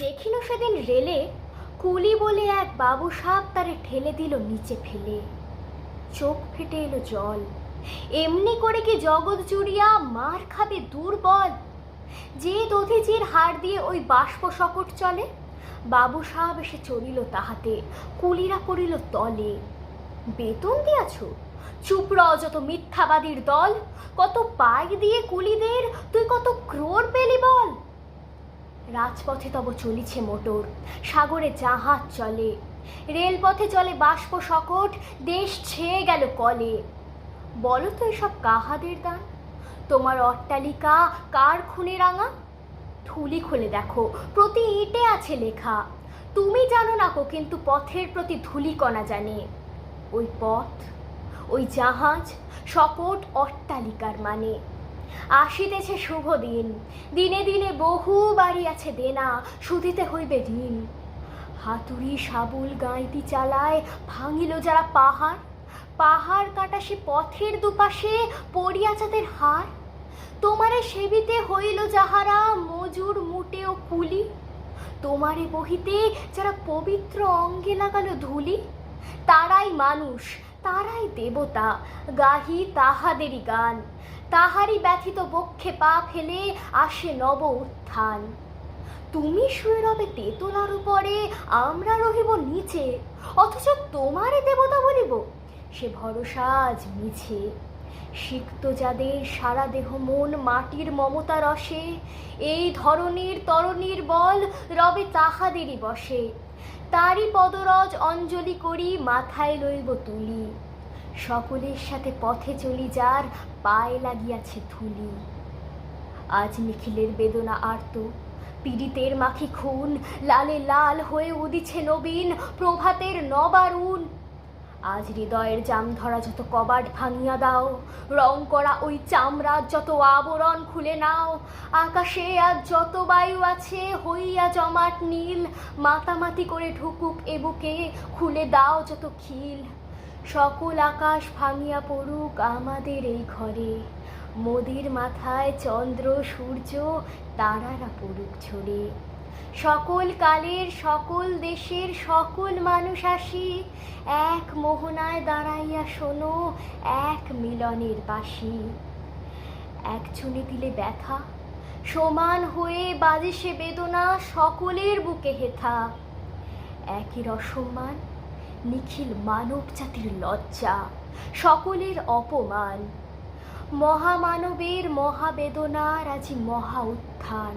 দেখিল সেদিন রেলে কুলি বলে এক বাবু সাপ তারে ঠেলে দিল নিচে ফেলে। চোখ ফেটে এলো জল। এমনি করে কি জগৎ জুড়িয়া মার খাবে দুর্বল? যে দধিজির হাড় দিয়ে ওই বাষ্প সকট চলে, বাবু সাহেব এসে চলিল তাহাতে, কুলিরা পড়িল তলে। বেতন দিয়াছ? চুপ র যত মিথ্যাবাদীর দল, কত পাই দিয়ে কুলিদের, তুই কত ক্রোর পেলি বল? রাজপথে তব চলিছে মোটর, সাগরে জাহাজ চলে। রেলপথে চলে বাষ্প সকট, দেশ ছেয়ে গেল কলে। বলো তো এসব কাহাদের দান? তোমার অট্টালিকা কার খুনে রাঙা? ঠুলি খুলে দেখো, প্রতি ইটে আছে লেখা। তুমি জানো না কো কিন্তু পথের প্রতি ধুলিকণা জানে। ওই পথ, ওই জাহাজ, সকট অট্টালিকার মানে। আসিতেছে শুভ দিন। দিনে দিনে বহু বাড়ি আছে দেনা শুধিতে হইবে ঋণ। হাতুড়ি সাবুল গাঁইতি চালায় ভাঙিল যারা পাহাড়। পাহাড় কাটা সে পথের দুপাশে পড়িয়া যাদের হার। তোমারে সেবিতে হইল যাহারা মজুর মুটে ও কুলি। তোমারে বহিতে যারা পবিত্র অঙ্গে লাগালো ধুলি। তারাই মানুষ তারাই দেবতা, গাহি তাহাদেরই গান। তাহারই ব্যথিত বক্ষে পা ফেলে আসে নব উত্থান। তুমি শুয়ে রবে তেতলার উপরে, আমরা রহিব নিচে। অথচ তোমারে দেবতা বলিব, সে ভরসা আজ মিছে। সিক্ত যাদের সারা দেহ মন মাটির মমতা রসে, এই ধরনের তরণীর বল রবে তাহাদেরই বসে। তারই পদরজ অঞ্জলি করি, মাথায় লইব তুলি। সকলের সাথে পথে চলি যার, পায়ে লাগিয়াছে ধুলি। আজ নিখিলের বেদনা আর্ত, পীড়িতের মাখি খুন, লালে লাল হয়ে উদিছে নবীন, প্রভাতের নবারুণ। আজ হৃদয়ের জাম ধরা যত কবাট ভাঙিয়া দাও, রং করা ওই চামড়ার যত আবরণ খুলে নাও, আকাশে আজ যত বায়ু আছে হইয়া জমাট নীল, মাতামাতি করে ঢুকুক এ বুকে, খুলে দাও যত খিল। সকল আকাশ ভাঙিয়া পড়ুক আমাদের এই ঘরে, মোদির মাথায় চন্দ্র, সূর্য, তারারা পড়ুক ঝরে। সকল কালের, সকল দেশের, সকল মানুষ আসি। এক মোহনায় দাঁড়াইয়া শোনো, এক মিলনের বাসি। একজনে দিলে ব্যথা, সমান হয়ে বাজে সে বেদনা, সকলের বুকে হেথা। একই রসম্মান, নিখিল মানব জাতির লজ্জা, সকলের অপমান। মহামানবের মহাবেদনার আজি মহা উত্থান।